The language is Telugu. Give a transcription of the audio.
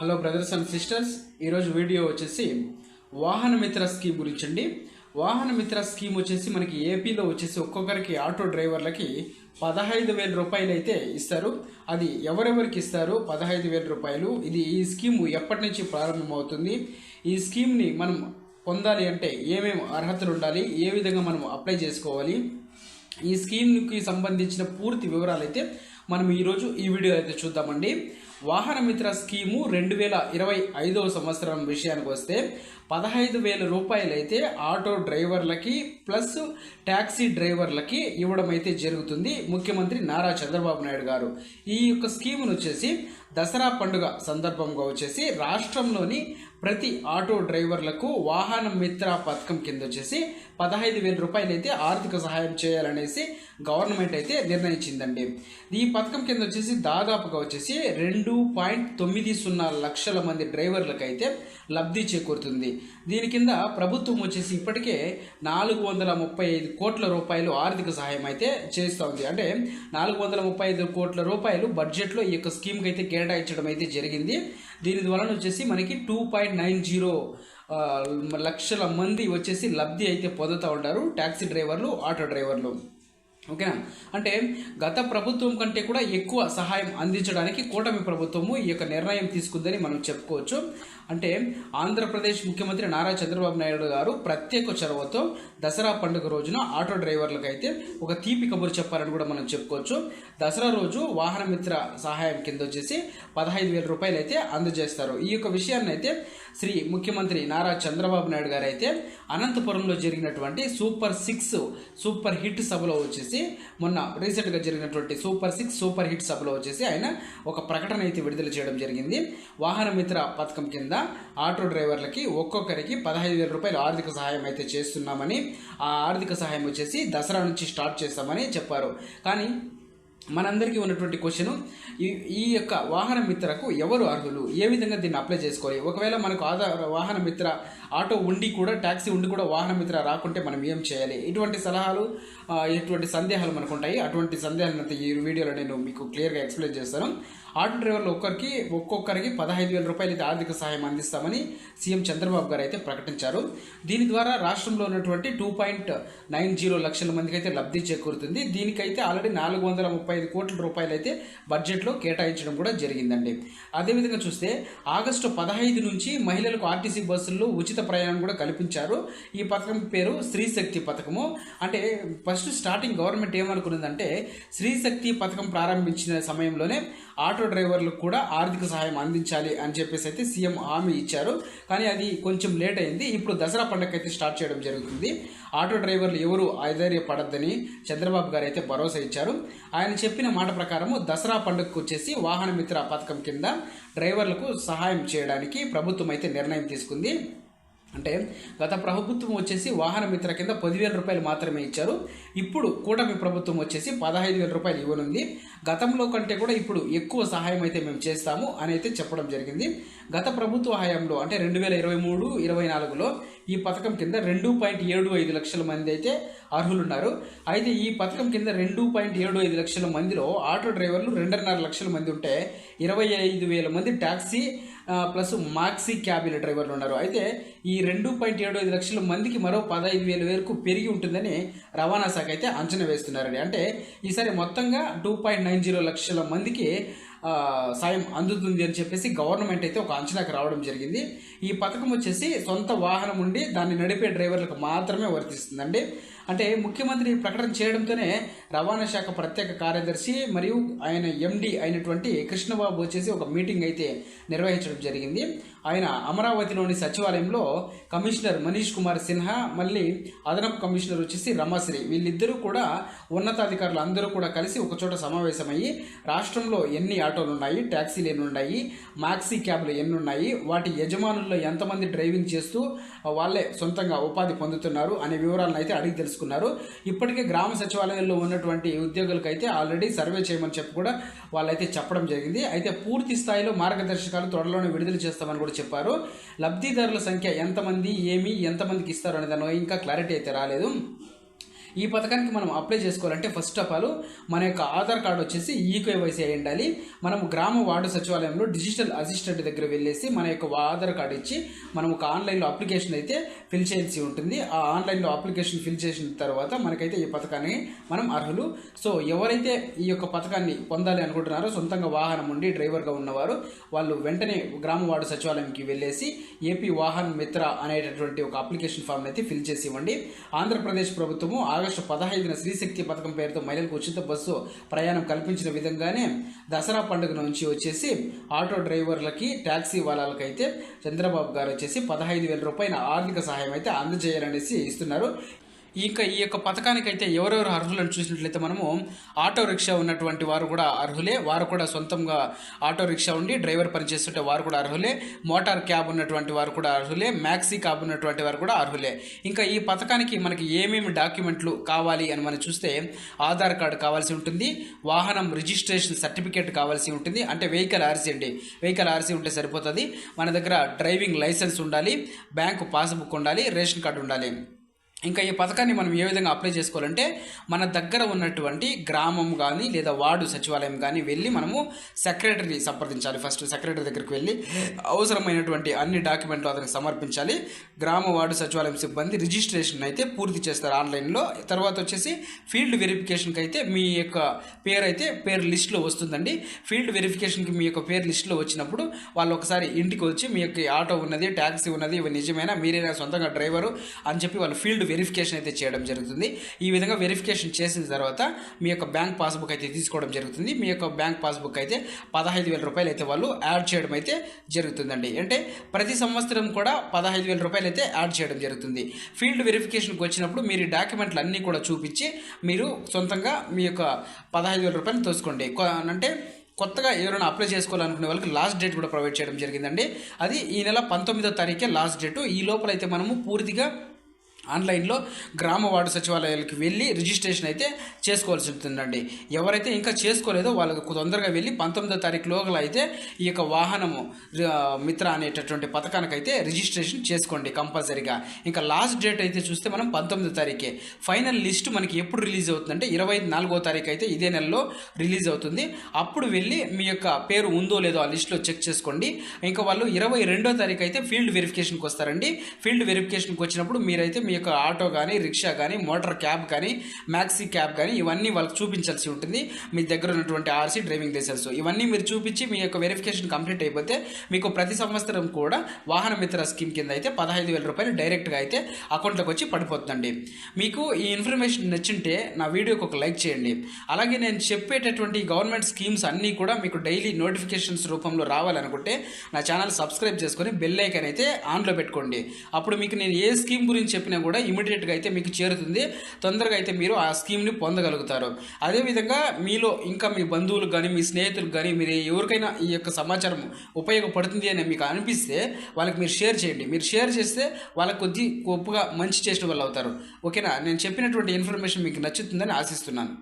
హలో బ్రదర్స్ అండ్ సిస్టర్స్ ఈరోజు వీడియో వచ్చేసి వాహన మిత్ర స్కీమ్ గురించి అండి. వాహన మిత్ర స్కీమ్ వచ్చేసి మనకి ఏపీలో వచ్చేసి ఒక్కొక్కరికి ఆటో డ్రైవర్లకి పదహైదు వేల రూపాయలు అయితే ఇస్తారు. అది ఎవరెవరికి ఇస్తారు? పదహైదు వేల రూపాయలు. ఇది ఈ స్కీమ్ ఎప్పటి నుంచి ప్రారంభమవుతుంది? ఈ స్కీమ్ని మనం పొందాలి అంటే ఏమేమి అర్హతలు ఉండాలి? ఏ విధంగా మనం అప్లై చేసుకోవాలి? ఈ స్కీమ్కి సంబంధించిన పూర్తి వివరాలు అయితే మనం ఈరోజు ఈ వీడియో అయితే చూద్దామండి. వాహన మిత్ర స్కీము రెండు వేల ఇరవై ఐదవ సంవత్సరం విషయానికి వస్తే పదహైదు వేల రూపాయలైతే ఆటో డ్రైవర్లకి ప్లస్ ట్యాక్సీ డ్రైవర్లకి ఇవ్వడం అయితే జరుగుతుంది. ముఖ్యమంత్రి నారా చంద్రబాబు నాయుడు గారు ఈ యొక్క స్కీమును వచ్చేసి దసరా పండుగ సందర్భంగా వచ్చేసి రాష్ట్రంలోని ప్రతి ఆటో డ్రైవర్లకు వాహన మిత్ర పథకం కింద వచ్చేసి పదహైదు వేల రూపాయలు అయితే ఆర్థిక సహాయం చేయాలనేసి గవర్నమెంట్ అయితే నిర్ణయించిందండి. ఈ పథకం కింద వచ్చేసి దాదాపుగా వచ్చేసి రెండు పాయింట్ తొమ్మిది సున్నా లక్షల మంది డ్రైవర్లకు అయితే లబ్ధి చేకూరుతుంది. దీని కింద ప్రభుత్వం వచ్చేసి ఇప్పటికే నాలుగు వందల ముప్పై ఐదు కోట్ల రూపాయలు ఆర్థిక సహాయం అయితే చేస్తుంది. అంటే నాలుగు వందల ముప్పై ఐదు కోట్ల రూపాయలు బడ్జెట్లో ఈ యొక్క స్కీమ్కి అయితే కేటాయించడం అయితే జరిగింది. దీని ద్వారా వచ్చేసి మనకి టూ పాయింట్ నైన్ జీరో లక్షల మంది వచ్చేసి లబ్ధి అయితే పొందుతూ ఉంటారు ట్యాక్సీ డ్రైవర్లు ఆటో డ్రైవర్లు. ఓకేనా అంటే గత ప్రభుత్వం కంటే కూడా ఎక్కువ సహాయం అందించడానికి కూటమి ప్రభుత్వము ఈ యొక్క నిర్ణయం తీసుకుందని మనం చెప్పుకోవచ్చు. అంటే ఆంధ్రప్రదేశ్ ముఖ్యమంత్రి నారా చంద్రబాబు నాయుడు గారు ప్రత్యేక చొరవతో దసరా పండుగ రోజున ఆటో డ్రైవర్లకు అయితే ఒక తీపి కబురు చెప్పారని కూడా మనం చెప్పుకోవచ్చు. దసరా రోజు వాహన మిత్ర సహాయం కింద వచ్చేసి పదహైదు వేల రూపాయలు అయితే అందజేస్తారు. ఈ యొక్క విషయాన్ని అయితే శ్రీ ముఖ్యమంత్రి నారా చంద్రబాబు నాయుడు గారు అయితే అనంతపురంలో జరిగినటువంటి సూపర్ సిక్స్ సూపర్ హిట్ సభలో వచ్చేసి మొన్న రీసెంట్గా జరిగినటువంటి సూపర్ సిక్స్ సూపర్ హిట్ సభలో వచ్చేసి ఆయన ఒక ప్రకటన అయితే విడుదల చేయడం జరిగింది. వాహన మిత్ర పథకం కింద ఆటో డ్రైవర్లకి ఒక్కొక్కరికి పదహైదు వేల రూపాయలు ఆర్థిక సహాయం అయితే చేస్తున్నామని ఆ ఆర్థిక సహాయం వచ్చేసి దసరా నుంచి స్టార్ట్ చేస్తామని చెప్పారు. కానీ మనందరికీ ఉన్నటువంటి క్వశ్చన్ ఈ ఈ యొక్క వాహన మిత్రకు ఎవరు అర్హులు? ఏ విధంగా దీన్ని అప్లై చేసుకోవాలి? ఒకవేళ మనకు ఆధార్ వాహన మిత్ర ఆటో ఉండి కూడా ట్యాక్సీ ఉండి కూడా వాహన మిత్ర రాకుంటే మనం ఏం చేయాలి? ఇటువంటి సలహాలు ఎటువంటి సందేహాలు మనకు ఉంటాయి అటువంటి సందేహాలను అయితే ఈ వీడియోలో నేను మీకు క్లియర్గా ఎక్స్ప్లెయిన్ చేస్తాను. ఆటో డ్రైవర్లు ఒక్కరికి ఒక్కొక్కరికి పదహైదు వేల రూపాయలు అయితే ఆర్థిక సహాయం అందిస్తామని సీఎం చంద్రబాబు గారు అయితే ప్రకటించారు. దీని ద్వారా రాష్ట్రంలో ఉన్నటువంటి టూ పాయింట్ నైన్ జీరో లక్షల మందికి అయితే లబ్ధి చేకూరుతుంది. దీనికైతే ఆల్రెడీ నాలుగు వందల ముప్పై ఐదు కోట్ల రూపాయలు అయితే బడ్జెట్లో కేటాయించడం కూడా జరిగిందండి. అదేవిధంగా చూస్తే ఆగస్టు పదహైదు నుంచి మహిళలకు ఆర్టీసీ బస్సుల్లో ఉచిత ప్రయాణం కూడా కల్పించారు. ఈ పథకం పేరు స్త్రీ శక్తి పథకము. అంటే ఫస్ట్ స్టార్టింగ్ గవర్నమెంట్ ఏమనుకున్నదంటే స్త్రీ శక్తి పథకం ప్రారంభించిన సమయంలోనే ఆటో డ్రైవర్లకు కూడా ఆర్థిక సహాయం అందించాలి అని చెప్పేసి అయితే సీఎం హామీ ఇచ్చారు. కానీ అది కొంచెం లేట్ అయింది. ఇప్పుడు దసరా పండుగ అయితే స్టార్ట్ చేయడం జరుగుతుంది. ఆటో డ్రైవర్లు ఎవరు ఆధైర్యపడద్దని చంద్రబాబు గారు అయితే భరోసా ఇచ్చారు. ఆయన చెప్పిన మాట ప్రకారము దసరా పండుగకు వచ్చేసి వాహన మిత్ర పథకం కింద డ్రైవర్లకు సహాయం చేయడానికి ప్రభుత్వం అయితే నిర్ణయం తీసుకుంది. అంటే గత ప్రభుత్వం వచ్చేసి వాహన మిత్ర కింద పదివేల రూపాయలు మాత్రమే ఇచ్చారు. ఇప్పుడు కూటమి ప్రభుత్వం వచ్చేసి పదహైదు వేల రూపాయలు ఇవ్వనుంది. గతంలో కంటే కూడా ఇప్పుడు ఎక్కువ సహాయం అయితే మేము చేస్తాము అని అయితే చెప్పడం జరిగింది. గత ప్రభుత్వ హయాంలో అంటే రెండు వేల ఇరవై మూడు ఇరవై నాలుగులో ఈ పథకం కింద రెండు పాయింట్ ఏడు ఐదు లక్షల మంది అయితే అర్హులున్నారు. అయితే ఈ పథకం కింద రెండు పాయింట్ ఏడు ఐదు లక్షల మందిలో ఆటో డ్రైవర్లు రెండున్నర లక్షల మంది ఉంటే ఇరవై ఐదు వేల మంది ట్యాక్సీ ప్లస్ మాక్సీ క్యాబిన్ డ్రైవర్లు ఉన్నారు. అయితే ఈ రెండు పాయింట్ ఏడు ఐదు లక్షల మందికి మరో పదహైదు వేల వరకు పెరిగి ఉంటుందని రవాణా శాఖ అయితే అంచనా వేస్తున్నారండి. అంటే ఈసారి మొత్తంగా టూ పాయింట్ నైన్ జీరో లక్షల మందికి సాయం అందుతుంది అని చెప్పేసి గవర్నమెంట్ అయితే ఒక అంచనాకు రావడం జరిగింది. ఈ పథకం వచ్చేసి సొంత వాహనం ఉండి దాన్ని నడిపే డ్రైవర్లకు మాత్రమే వర్తిస్తుందండి. అంటే ముఖ్యమంత్రి ప్రకటన చేయడంతోనే రవాణా శాఖ ప్రత్యేక కార్యదర్శి మరియు ఆయన ఎండి అయినటువంటి కృష్ణబాబు వచ్చేసి ఒక మీటింగ్ అయితే నిర్వహించడం జరిగింది. ఆయన అమరావతిలోని సచివాలయంలో కమిషనర్ మనీష్ కుమార్ సిన్హా మళ్ళీ అదనపు కమిషనర్ వచ్చేసి రమాశ్రీ. వీళ్ళిద్దరూ కూడా ఉన్నతాధికారులు అందరూ కూడా కలిసి ఒకచోట సమావేశమయ్యి రాష్ట్రంలో ఎన్ని ఆటోలు ఉన్నాయి ట్యాక్సీలు ఎన్ని ఉన్నాయి మాక్సీ క్యాబ్లు ఎన్ని ఉన్నాయి వాటి యజమానుల్లో ఎంతమంది డ్రైవింగ్ చేస్తూ వాళ్ళే సొంతంగా ఉపాధి పొందుతున్నారు అనే వివరాలను అయితే అడిగి తెలుసు తెలుసుకున్నారు ఇప్పటికే గ్రామ సచివాలయాల్లో ఉన్నటువంటి ఉద్యోగులకు అయితే ఆల్రెడీ సర్వే చేయమని చెప్పి కూడా వాళ్ళైతే చెప్పడం జరిగింది. అయితే పూర్తి స్థాయిలో మార్గదర్శకాలు త్వరలోనే విడుదల చేస్తామని కూడా చెప్పారు. లబ్ధిదారుల సంఖ్య ఎంతమంది ఏమి ఎంతమందికి ఇస్తారు అనే దాని ఇంకా క్లారిటీ అయితే రాలేదు. ఈ పథకానికి మనం అప్లై చేసుకోవాలంటే ఫస్ట్ ఆఫ్ ఆల్ మన యొక్క ఆధార్ కార్డు వచ్చేసి ఈకేవైసీ అయి ఉండాలి. మనం గ్రామ వార్డు సచివాలయంలో డిజిటల్ అసిస్టెంట్ దగ్గర వెళ్ళేసి మన యొక్క ఆధార్ కార్డు ఇచ్చి మనం ఒక ఆన్లైన్లో అప్లికేషన్ అయితే ఫిల్ చేయాల్సి ఉంటుంది. ఆ ఆన్లైన్లో అప్లికేషన్ ఫిల్ చేసిన తర్వాత మనకైతే ఈ పథకాన్ని మనం అర్హులు. సో ఎవరైతే ఈ యొక్క పథకాన్ని పొందాలి అనుకుంటున్నారో సొంతంగా వాహనం ఉండి డ్రైవర్గా ఉన్నవారు వాళ్ళు వెంటనే గ్రామ వార్డు సచివాలయంకి వెళ్ళేసి ఏపీ వాహన్ మిత్ర అనేటటువంటి ఒక అప్లికేషన్ ఫామ్ అయితే ఫిల్ చేసి ఇవ్వండి. ఆంధ్రప్రదేశ్ ప్రభుత్వము ఆగస్టు పదహైదున శ్రీశక్తి పథకం పేరుతో మహిళలకు ఉచిత బస్సు ప్రయాణం కల్పించిన విధంగానే దసరా పండుగ నుంచి వచ్చేసి ఆటో డ్రైవర్లకి ట్యాక్సీ వాళ్ళకైతే చంద్రబాబు గారు వచ్చేసి పదహైదు వేల రూపాయల ఆర్థిక సహాయం అయితే అందజేయాలనేసి ఇస్తున్నారు. ఇంకా ఈ యొక్క పథకానికైతే ఎవరెవరు అర్హులను చూసినట్లయితే మనము ఆటో రిక్షా ఉన్నటువంటి వారు కూడా అర్హులే. వారు కూడా సొంతంగా ఆటో రిక్షా ఉండి డ్రైవర్ పనిచేస్తుంటే వారు కూడా అర్హులే. మోటార్ క్యాబ్ ఉన్నటువంటి వారు కూడా అర్హులే. మ్యాక్సీ క్యాబ్ ఉన్నటువంటి వారు కూడా అర్హులే. ఇంకా ఈ పథకానికి మనకి ఏమేమి డాక్యుమెంట్లు కావాలి అని మనం చూస్తే ఆధార్ కార్డు కావాల్సి ఉంటుంది వాహనం రిజిస్ట్రేషన్ సర్టిఫికేట్ కావాల్సి ఉంటుంది. అంటే వెహికల్ ఆర్సీ అండి. వెహికల్ ఆర్సీ ఉంటే సరిపోతుంది. మన దగ్గర డ్రైవింగ్ లైసెన్స్ ఉండాలి బ్యాంకు పాస్బుక్ ఉండాలి రేషన్ కార్డు ఉండాలి. ఇంకా ఈ పథకాన్ని మనం ఏ విధంగా అప్లై చేసుకోవాలంటే మన దగ్గర ఉన్నటువంటి గ్రామం కానీ లేదా వార్డు సచివాలయం కానీ వెళ్ళి మనము సెక్రటరీని సంప్రదించాలి. ఫస్ట్ సెక్రటరీ దగ్గరికి వెళ్ళి అవసరమైనటువంటి అన్ని డాక్యుమెంట్లు అతనికి సమర్పించాలి. గ్రామ వార్డు సచివాలయం సిబ్బంది రిజిస్ట్రేషన్ అయితే పూర్తి చేస్తారు ఆన్లైన్లో తర్వాత వచ్చేసి ఫీల్డ్ వెరిఫికేషన్కి అయితే మీ యొక్క పేరు అయితే పేరు లిస్ట్లో వస్తుందండి. ఫీల్డ్ వెరిఫికేషన్కి మీ యొక్క పేరు లిస్ట్లో వచ్చినప్పుడు వాళ్ళు ఒకసారి ఇంటికి వచ్చి మీ యొక్క ఆటో ఉన్నది ట్యాక్సీ ఉన్నది ఇవి నిజమైనా మీరేనా సొంతంగా డ్రైవరు అని చెప్పి వాళ్ళు ఫీల్డ్ వెరిఫికేషన్ అయితే చేయడం జరుగుతుంది. ఈ విధంగా వెరిఫికేషన్ చేసిన తర్వాత మీ యొక్క బ్యాంక్ పాస్బుక్ అయితే తీసుకోవడం జరుగుతుంది. మీ యొక్క బ్యాంక్ పాస్బుక్ అయితే పదహైదు వేల రూపాయలు అయితే వాళ్ళు యాడ్ చేయడం అయితే జరుగుతుందండి. అంటే ప్రతి సంవత్సరం కూడా పదహైదు వేల రూపాయలు అయితే యాడ్ చేయడం జరుగుతుంది. ఫీల్డ్ వెరిఫికేషన్కి వచ్చినప్పుడు మీరు డాక్యుమెంట్లు అన్నీ కూడా చూపించి మీరు సొంతంగా మీ యొక్క పదహైదు వేల రూపాయలు తోసుకోండి. అంటే కొత్తగా ఎవరైనా అప్లై చేసుకోవాలనుకునే వాళ్ళకి లాస్ట్ డేట్ కూడా ప్రొవైడ్ చేయడం జరిగిందండి. అది ఈ నెల పంతొమ్మిదో తారీఖే లాస్ట్ డేటు ఈ లోపల అయితే మనము పూర్తిగా ఆన్లైన్లో గ్రామ వార్డు సచివాలయాలకు వెళ్ళి రిజిస్ట్రేషన్ అయితే చేసుకోవాల్సి ఉంటుందండి. ఎవరైతే ఇంకా చేసుకోలేదో వాళ్ళకు తొందరగా వెళ్ళి పంతొమ్మిదో తారీఖు లోగల అయితే ఈ యొక్క వాహనము మిత్ర అనేటటువంటి పథకానికి అయితే రిజిస్ట్రేషన్ చేసుకోండి కంపల్సరీగా. ఇంకా లాస్ట్ డేట్ అయితే చూస్తే మనం పంతొమ్మిదో తారీఖే. ఫైనల్ లిస్ట్ మనకి ఎప్పుడు రిలీజ్ అవుతుందంటే ఇరవై నాలుగో తారీఖు అయితే ఇదే నెలలో రిలీజ్ అవుతుంది. అప్పుడు వెళ్ళి మీ యొక్క పేరు ఉందో లేదో ఆ లిస్ట్లో చెక్ చేసుకోండి. ఇంకా వాళ్ళు ఇరవై రెండో తారీఖు అయితే ఫీల్డ్ వెరిఫికేషన్కి వస్తారండి. ఫీల్డ్ వెరిఫికేషన్కి వచ్చినప్పుడు మీరైతే మీ యొక్క ఆటో కానీ రిక్షా కానీ మోటార్ క్యాబ్ కానీ మ్యాక్సీ క్యాబ్ కానీ ఇవన్నీ వాళ్ళకి చూపించాల్సి ఉంటుంది. మీ దగ్గర ఉన్నటువంటి ఆర్సీ డ్రైవింగ్ లైసెన్స్. ఇవన్నీ మీరు చూపించి మీ యొక్క వెరిఫికేషన్ కంప్లీట్ అయిపోతే మీకు ప్రతి సంవత్సరం కూడా వాహన మిత్ర స్కీమ్ కింద అయితే పదహైదు వేల రూపాయలు డైరెక్ట్గా అయితే అకౌంట్లోకి వచ్చి పడిపోతుందండి. మీకు ఈ ఇన్ఫర్మేషన్ నచ్చింటే నా వీడియోకి ఒక లైక్ చేయండి. అలాగే నేను చెప్పేటటువంటి గవర్నమెంట్ స్కీమ్స్ అన్నీ కూడా మీకు డైలీ నోటిఫికేషన్స్ రూపంలో రావాలనుకుంటే నా ఛానల్ సబ్స్క్రైబ్ చేసుకొని బెల్ ఐకన్ అయితే ఆన్లో పెట్టుకోండి. అప్పుడు మీకు నేను ఏ స్కీమ్ గురించి చెప్పినా కూడా ఇమీడియట్గా అయితే మీకు చేరుతుంది. తొందరగా అయితే మీరు ఆ స్కీమ్ని పొందగలుగుతారు. అదేవిధంగా మీలో ఇంకా మీ బంధువులకు కానీ మీ స్నేహితులకు కానీ మీరు ఎవరికైనా ఈ యొక్క సమాచారం ఉపయోగపడుతుంది అని మీకు అనిపిస్తే వాళ్ళకి మీరు షేర్ చేయండి. మీరు షేర్ చేస్తే వాళ్ళకి కొద్ది గొప్పగా మంచి చేసిన వాళ్ళు అవుతారు. ఓకేనా? నేను చెప్పినటువంటి ఇన్ఫర్మేషన్ మీకు నచ్చుతుందని ఆశిస్తున్నాను.